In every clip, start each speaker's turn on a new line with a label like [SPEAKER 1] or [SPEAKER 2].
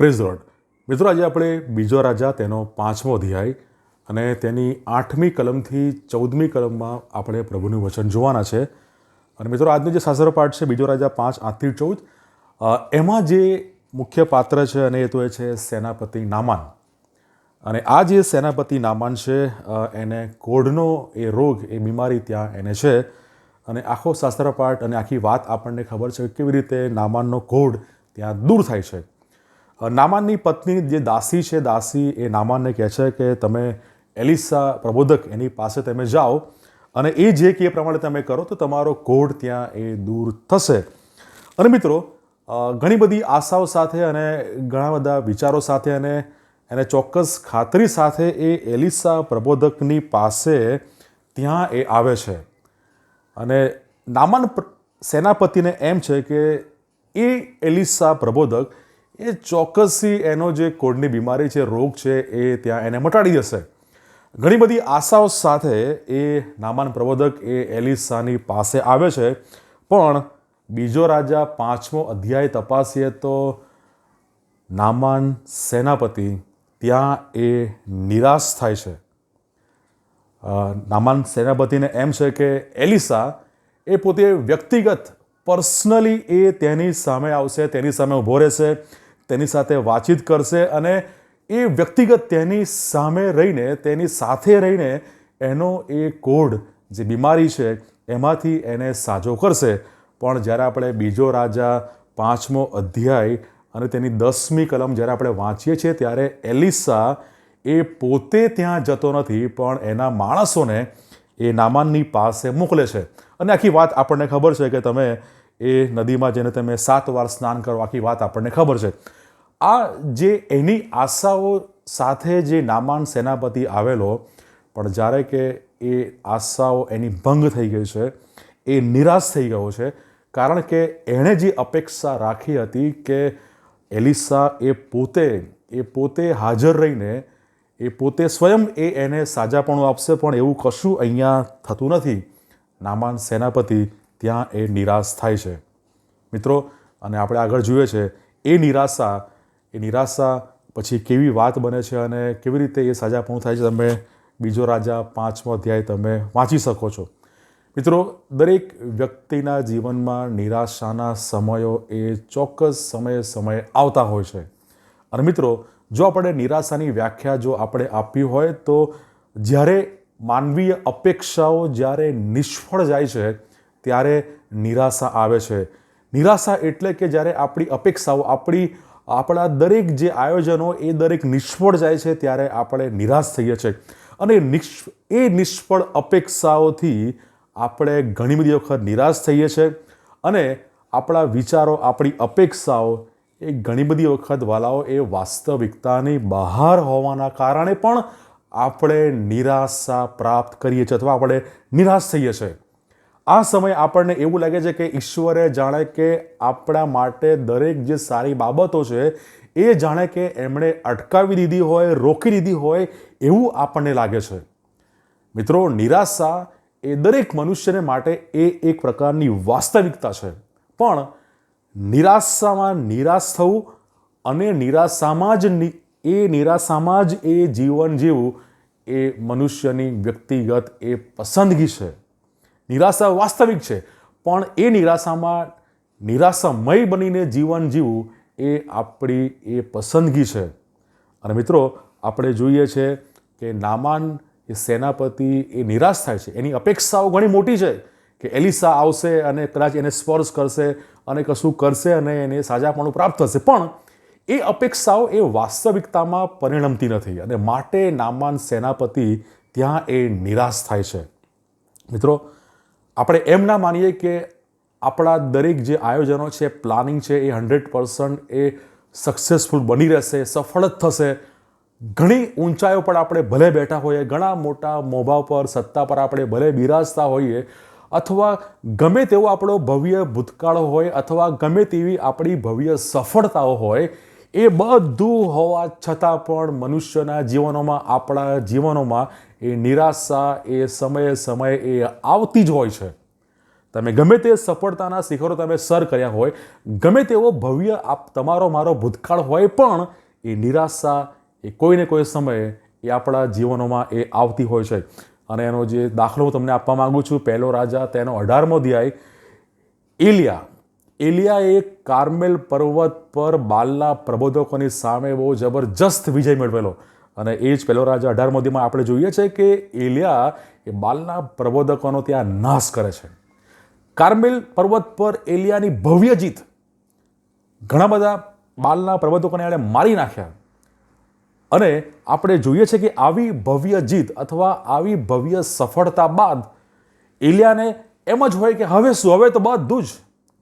[SPEAKER 1] Praise road મિત્રો, આજે આપણે બીજો રાજા, તેનો પાંચમો અધ્યાય અને તેની આઠમી કલમથી ચૌદમી કલમમાં આપણે પ્રભુનું વચન જોવાના છે. અને મિત્રો, આજનો જે શાસ્ત્ર પાઠ છે, બીજો રાજા પાંચ, આઠથી ચૌદ એમાં જે મુખ્ય પાત્ર છે અને એ તો એ છે સેનાપતિ નામાન. અને આ જે સેનાપતિ નામાન છે એને કોઢનો એ રોગ, એ બીમારી ત્યાં એને છે. અને આખો શાસ્ત્ર પાઠ અને આખી વાત આપણને ખબર છે કેવી રીતે નામાનનો કોઢ ત્યાં દૂર થાય છે. નામાનની પત્ની જે દાસી છે, દાસી એ નામાનને કહે છે કે તમે એલિસા પ્રબોધક એની પાસે તમે જાઓ અને એ જે કે એ પ્રમાણે તમે કરો તો તમારો કોઢ ત્યાં એ દૂર થશે. અને મિત્રો ઘણી બધી આશાઓ સાથે અને ઘણા બધા વિચારો સાથે અને એને ચોક્કસ ખાતરી સાથે એ એલિસા પ્રબોધકની પાસે ત્યાં એ આવે છે. અને નામાન સેનાપતિને એમ છે કે એ એલિસા પ્રબોધક એ ચોક્કસથી એનો જે કોડની બીમારી છે, રોગ છે, એ ત્યાં એને મટાડી જશે. ઘણી બધી આશાઓ સાથે એ નામાન પ્રબોધક એ એલિસાની પાસે આવે છે. પણ બીજો રાજા પાંચમો અધ્યાય તપાસીએ તો નામાન સેનાપતિ ત્યાં એ નિરાશ થાય છે. નામાન સેનાપતિને એમ છે કે એલિસા એ પોતે વ્યક્તિગત, પર્સનલી એ તેની સામે આવશે, તેની સામે ઊભો રહેશે. તેની સાથે વાતચીત કરશે અને એ વ્યક્તિગત તેની સામે રહીને, તેની સાથે રહીને એનો એ કોડ જે બીમારી છે, એમાંથી એને સાજો કરશે. પણ જ્યારે આપણે બીજો રાજા પાંચમો અધ્યાય અને તેની દસમી કલમ જ્યારે આપણે વાંચીએ છીએ, ત્યારે એલિસા એ પોતે ત્યાં જતો નથી, પણ એના માણસોને એ નામાનની પાસે મોકલે છે. અને આખી વાત આપણને ખબર છે કે તમે એ નદીમાં જઈને તમે સાત વાર સ્નાન કરો, આખી વાત આપણને ખબર છે. આ જે એની આશાઓ સાથે જે નામાન સેનાપતિ આવેલો, પણ જ્યારે કે એ આશાઓ એની ભંગ થઈ ગઈ છે, એ નિરાશ થઈ ગયો છે, કારણ કે એણે જે અપેક્ષા રાખી હતી કે એલિસા એ પોતે એ પોતે હાજર રહીને, એ પોતે સ્વયં એ એને સાજાપણું આપશે, પણ એવું કશું અહીંયા થતું નથી. નામાન સેનાપતિ ત્યાં એ નિરાશ થાય છે. મિત્રો, અને આપણે આગળ જોઈએ છે, એ નિરાશા એ નિરાશા, પછી કેવી વાત બને છે અને કેવી રીતે એ સાજાપણું થાય છે તમે બીજો રાજા પાંચમો અધ્યાય તમે વાંચી શકો છો. મિત્રો, દરેક વ્યક્તિના જીવનમાં નિરાશાના સમયો એ ચોક્કસ સમયે સમયે આવતા હોય છે. અને મિત્રો, જો આપણે નિરાશાની વ્યાખ્યા જો આપણે આપી હોય તો જ્યારે માનવીય અપેક્ષાઓ જ્યારે નિષ્ફળ જાય છે, ત્યારે નિરાશા આવે છે. નિરાશા એટલે કે જ્યારે આપણી અપેક્ષાઓ, આપણી આપણા દરેક જે આયોજનો એ દરેક નિષ્ફળ જાય છે ત્યારે આપણે નિરાશ થઈએ છીએ. અને એ નિષ્ફળ અપેક્ષાઓથી આપણે ઘણી બધી વખત નિરાશ થઈએ છીએ અને આપણા વિચારો, આપણી અપેક્ષાઓ એ ઘણી બધી વખત વાલાઓ એ વાસ્તવિકતાની બહાર હોવાના કારણે પણ આપણે નિરાશા પ્રાપ્ત કરીએ છીએ અથવા આપણે નિરાશ થઈએ છીએ. આ સમયે આપણને એવું લાગે છે કે ઈશ્વરે જાણે કે આપણા માટે દરેક જે સારી બાબતો છે, એ જાણે કે એમણે અટકાવી દીધી હોય, રોકી દીધી હોય એવું આપણને લાગે છે. મિત્રો, નિરાશા એ દરેક મનુષ્યને માટે એ એક પ્રકારની વાસ્તવિકતા છે. પણ નિરાશામાં નિરાશ થવું અને નિરાશામાં જ એ નિરાશામાં જ એ જીવન જીવવું એ મનુષ્યની વ્યક્તિગત એ પસંદગી છે. નિરાશા વાસ્તવિક છે. પણ એ નિરાશામાં નિરાશામય બનીને જીવન જીવવું એ આપણી એ પસંદગી છે. અને મિત્રો, આપણે જોઈએ છે કે નામાન એ સેનાપતિ એ નિરાશ થાય છે. એની અપેક્ષાઓ ઘણી મોટી છે કે એલિસા આવશે અને કદાચ એને સ્પર્શ કરશે અને કશું કરશે અને એને સાજાપણું પ્રાપ્ત થશે. પણ એ અપેક્ષાઓ એ વાસ્તવિકતામાં પરિણમતી નથી અને માટે નામાન સેનાપતિ ત્યાં એ નિરાશ થાય છે. મિત્રો આપણે એમ ના માનીએ કે આપણા દરેક જે આયોજનો છે પ્લાનિંગ છે, એ હંડ્રેડ પર્સન્ટ એ સક્સેસફુલ બની રહેશે, સફળ જ થશે. ઘણી ઊંચાઈઓ પર આપણે ભલે બેઠા હોઈએ, ઘણા મોટા મોભા પર, સત્તા પર આપણે ભલે બિરાજતા હોઈએ, અથવા ગમે તેવો આપણો ભવ્ય ભૂતકાળ હોય, અથવા ગમે તેવી આપણી ભવ્ય સફળતાઓ હોય, એ બધું હોવા છતાં પણ મનુષ્યના જીવનોમાં, આપણા જીવનોમાં એ નિરાશા, એ સમયે સમયે એ આવતી જ હોય છે. તમે ગમે તે સફળતાના શિખરો તમે સર કર્યા હોય, ગમે તેવો ભવ્ય આપ તમારો મારો ભૂતકાળ હોય પણ એ નિરાશા, એ કોઈને કોઈ સમયે એ આપણા જીવનોમાં એ આવતી હોય છે. અને એનો જે દાખલો હું તમને આપવા માંગુ છું, પહેલો રાજા, તેનો અઢારમો ધ્યાય એલિયા, એલિયાએ કાર્મેલ પર્વત પર બાલના પ્રબોધકોની સામે બહુ જબરજસ્ત વિજય મેળવેલો. અને એ જ પહેલો રાજા અઢાર મોદીમાં આપણે જોઈએ છે કે એલિયા એ બાલના પ્રબોધકોનો ત્યાં નાશ કરે છે. કાર્મેલ પર્વત પર એલિયાની ભવ્ય જીત ઘણા બધા બાલના પ્રબોધકોને એણે મારી નાખ્યા. અને આપણે જોઈએ છે કે આવી ભવ્ય જીત અથવા આવી ભવ્ય સફળતા બાદ એલિયાને એમ જ હોય કે હવે શું? હવે તો બધું જ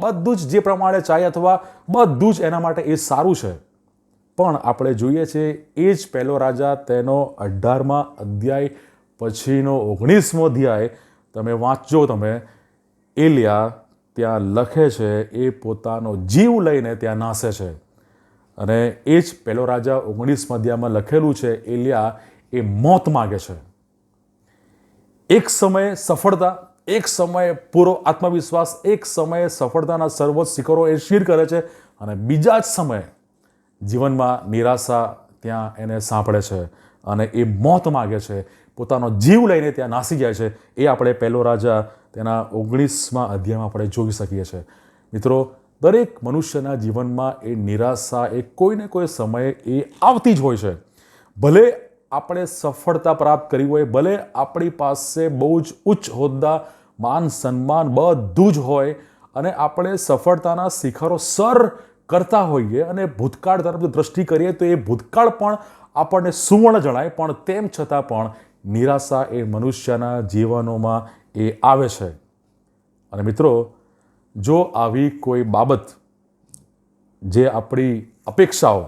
[SPEAKER 1] બધું જ જે પ્રમાણે ચાહે અથવા બધું જ એના માટે એ સારું છે. પણ આપણે જોઈએ છે, એ જ પહેલો રાજા તેનો અઢારમાં અધ્યાય પછીનો ઓગણીસમો અધ્યાય તમે વાંચજો તમે. એલિયા ત્યાં લખે છે, એ પોતાનો જીવ લઈને ત્યાં નાસે છે. અને એ જ પહેલો રાજા ઓગણીસ અધ્યાયમાં લખેલું છે, એલિયા એ મોત માગે છે. એક સમયે સફળતા, એક સમયે પૂરો આત્મવિશ્વાસ, એક સમયે સફળતાના સર્વોચ્ચ શિખરો એ શીર કરે છે અને બીજા જ સમયે જીવનમાં નિરાશા ત્યાં એને સાંભળે છે અને એ મોત માગે છે. પોતાનો જીવ લઈને ત્યાં નાસી જાય છે. એ આપણે પહેલો રાજા તેના ઓગણીસમાં અધ્યાયમાં આપણે જોઈ શકીએ છીએ મિત્રો, દરેક મનુષ્યના જીવનમાં એ નિરાશા એ કોઈને કોઈ સમયે એ આવતી જ હોય છે. ભલે આપણે સફળતા પ્રાપ્ત કરી હોય, ભલે આપણી પાસે બહુ જ ઉચ્ચ હોદ્દા, માન સન્માન બધું જ હોય અને આપણે સફળતાના શિખરો સર કરતા હોઈએ અને ભૂતકાળ તરફ દ્રષ્ટિ કરીએ તો એ ભૂતકાળ પણ આપણને સુવર્ણ જણાય, પણ તેમ છતાં પણ નિરાશા એ મનુષ્યના જીવનોમાં એ આવે છે. અને મિત્રો, જો આવી કોઈ બાબત જે આપણી અપેક્ષાઓ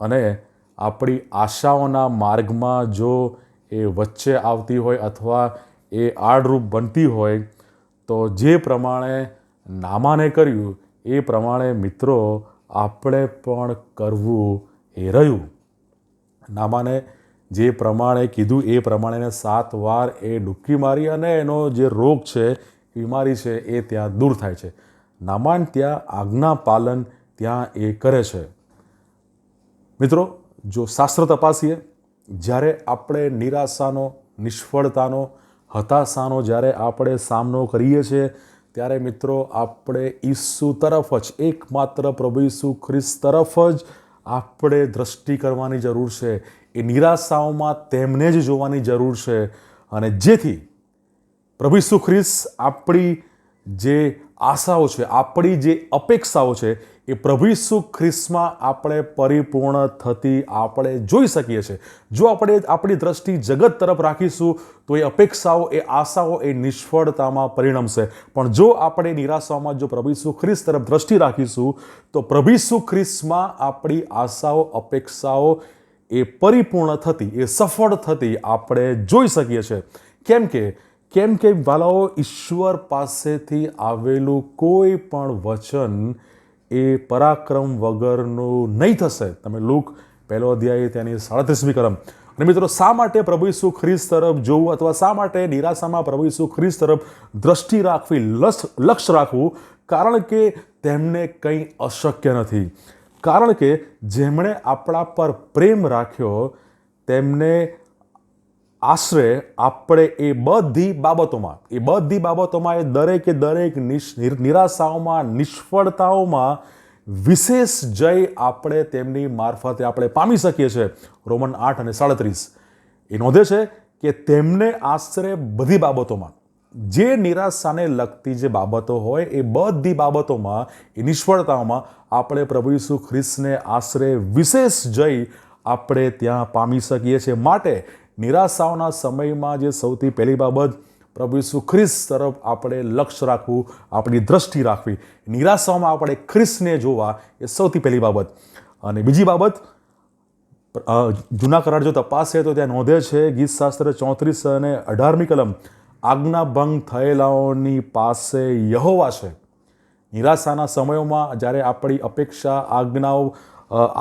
[SPEAKER 1] અને આપણી આશાઓના માર્ગમાં જો એ વચ્ચે આવતી હોય અથવા એ આડરૂપ બનતી હોય, તો જે પ્રમાણે નામાને કર્યું એ પ્રમાણે મિત્રો, આપણે પણ કરવું એ રહ્યું. નામાને જે પ્રમાણે કીધું એ પ્રમાણેને સાત વાર એ ડૂબકી મારી અને એનો જે રોગ છે, બીમારી છે, એ ત્યાં દૂર થાય છે. નામાન ત્યાં આજ્ઞા પાલન ત્યાં એ કરે છે. મિત્રો, જો શાસ્ત્ર તપાસીએ, જ્યારે આપણે નિરાશાનો, નિષ્ફળતાનો, હતાશાનો જ્યારે આપણે સામનો કરીએ છીએ ત્યારે મિત્રો, આપણે ઈસુ તરફ જ, એકમાત્ર પ્રભુ ઈસુ ખ્રિસ્ત તરફ જ આપણે દ્રષ્ટિ કરવાની જરૂર છે. એ નિરાશાઓમાં તેમને જ જોવાની જરૂર છે. અને જેથી પ્રભુ ઈસુ ખ્રિસ્ત આપણી જે આશાઓ છે, આપણી જે અપેક્ષાઓ છે એ પ્રભુ ઈસુ ખ્રિસ્તમાં આપણે પરિપૂર્ણ થતી આપણે જોઈ શકીએ છીએ. જો આપણે આપણી દ્રષ્ટિ જગત તરફ રાખીશું, તો એ અપેક્ષાઓ, એ આશાઓ, એ નિષ્ફળતામાં પરિણમશે. પણ જો આપણે નિરાશામાં, જો પ્રભુ ઈસુ ખ્રિસ્ત તરફ દ્રષ્ટિ રાખીશું, તો પ્રભુ ઈસુ ખ્રિસ્તમાં આપણી આશાઓ, અપેક્ષાઓ એ પરિપૂર્ણ થતી, એ સફળ થતી આપણે જોઈ શકીએ છીએ. કેમ કે કેમ કે વાલાઓ, ઈશ્વર પાસેથી આવેલું કોઈ પણ વચન એ પરાક્રમ વગરનું નહીં થશે. તમે લુક પહેલો અધ્યાય તેની સાડત્રીસમી કરમ અને મિત્રો, શા માટે પ્રભુ ઈસુ ખ્રિસ્ત તરફ જોવું અથવા શા માટે નિરાશામાં પ્રભુ ઈસુ ખ્રિસ્ત તરફ દ્રષ્ટિ રાખવી લક્ષ રાખવું? કારણ કે તેમને કંઈ અશક્ય નથી. કારણ કે જેમણે આપણા પર પ્રેમ રાખ્યો, તેમને આશરે આપણે એ બધી બાબતોમાં, એ બધી બાબતોમાં એ દરેકે દરેક નિરાશાઓમાં, નિષ્ફળતાઓમાં વિશેષ જય આપણે તેમની મારફતે આપણે પામી શકીએ છીએ. રોમન આઠ અને સાડત્રીસ. એ નોંધે છે કે તેમને આશરે બધી બાબતોમાં, જે નિરાશાને લગતી જે બાબતો હોય, એ બધી બાબતોમાં, એ નિષ્ફળતાઓમાં આપણે પ્રભુ ઈસુ ખ્રિસ્તને આશરે વિશેષ જય આપણે ત્યાં પામી શકીએ છીએ. માટે નિરાશાઓના સમયમાં જે સૌથી પહેલી બાબત, પ્રભુ ઈસુ ખ્રિસ્ત તરફ આપણે લક્ષ્ય રાખવું, આપણી દ્રષ્ટિ રાખવી. નિરાશાઓમાં આપણે ખ્રિસ્તને જોવા એ સૌથી પહેલી બાબત. અને બીજી બાબત જૂના કરાર જો તપાસે તો ત્યાં નોંધે છે, ગીતશાસ્ત્ર ચોત્રીસ અને અઢારમી કલમ આજ્ઞાભંગ થયેલાઓની પાસે યહોવા છે. નિરાશાના સમયોમાં જ્યારે આપણી અપેક્ષા, આજ્ઞાઓ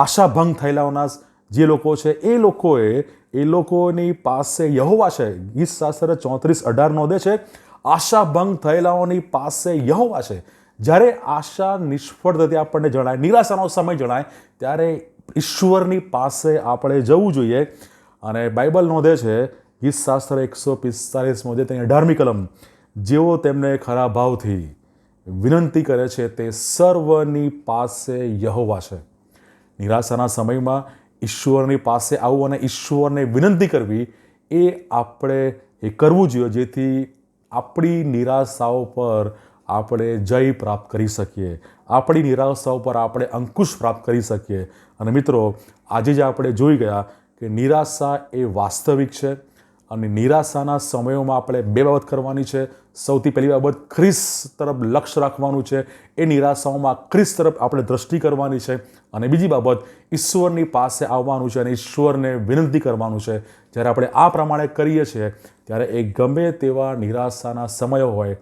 [SPEAKER 1] આશાભંગ થયેલાઓના જે લોકો છે, એ લોકોએ, એ લોકોની પાસે યહોવા છે ગીત શાસ્ત્ર ચોત્રીસ અઢાર નોંધે છે આશાભંગ થયેલાઓની પાસે યહોવા છે. જ્યારે આશા નિષ્ફળ થતી આપણને જણાય, નિરાશાનો સમય જણાય, ત્યારે ઈશ્વરની પાસે આપણે જવું જોઈએ. અને બાઇબલ નોંધે છે ગીત શાસ્ત્ર એકસો પિસ્તાલીસ નોંધે તેની અઢારમી કલમ, જેઓ તેમને ખરા ભાવથી વિનંતી કરે છે, તે સર્વની પાસે યહોવા છે. નિરાશાના સમયમાં ઈશ્વરની પાસે આવવું અને ઈશ્વરને વિનંતી કરવી એ આપણે એ કરવું જોઈએ, જેથી આપણી નિરાશાઓ પર આપણે જય પ્રાપ્ત કરી શકીએ. આપણી નિરાશાઓ પર આપણે અંકુશ પ્રાપ્ત કરી શકીએ. અને મિત્રો, આજે જ આપણે જોઈ ગયા કે નિરાશા એ વાસ્તવિક છે. અને નિરાશાના સમયોમાં આપણે બે બાબત કરવાની છે. સૌથી પહેલી બાબત ખ્રિસ તરફ લક્ષ્ય રાખવાનું છે. એ નિરાશાઓમાં ખ્રિસ તરફ આપણે દ્રષ્ટિ કરવાની છે. અને બીજી બાબત ઈશ્વરની પાસે આવવાનું છે અને ઈશ્વરને વિનંતી કરવાનું છે. જ્યારે આપણે આ પ્રમાણે કરીએ છીએ, ત્યારે એ ગમે તેવા નિરાશાના સમયો હોય,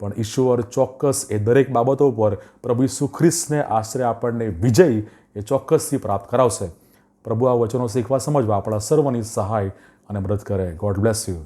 [SPEAKER 1] પણ ઈશ્વર ચોક્કસ એ દરેક બાબતો પર પ્રભુ ઈસુ ખ્રિસ્તને આશરે આપણને વિજય એ ચોક્કસથી પ્રાપ્ત કરાવશે. પ્રભુ આ વચનો શીખવા સમજવા આપણા સર્વની સહાય અને મદદ કરે. God bless you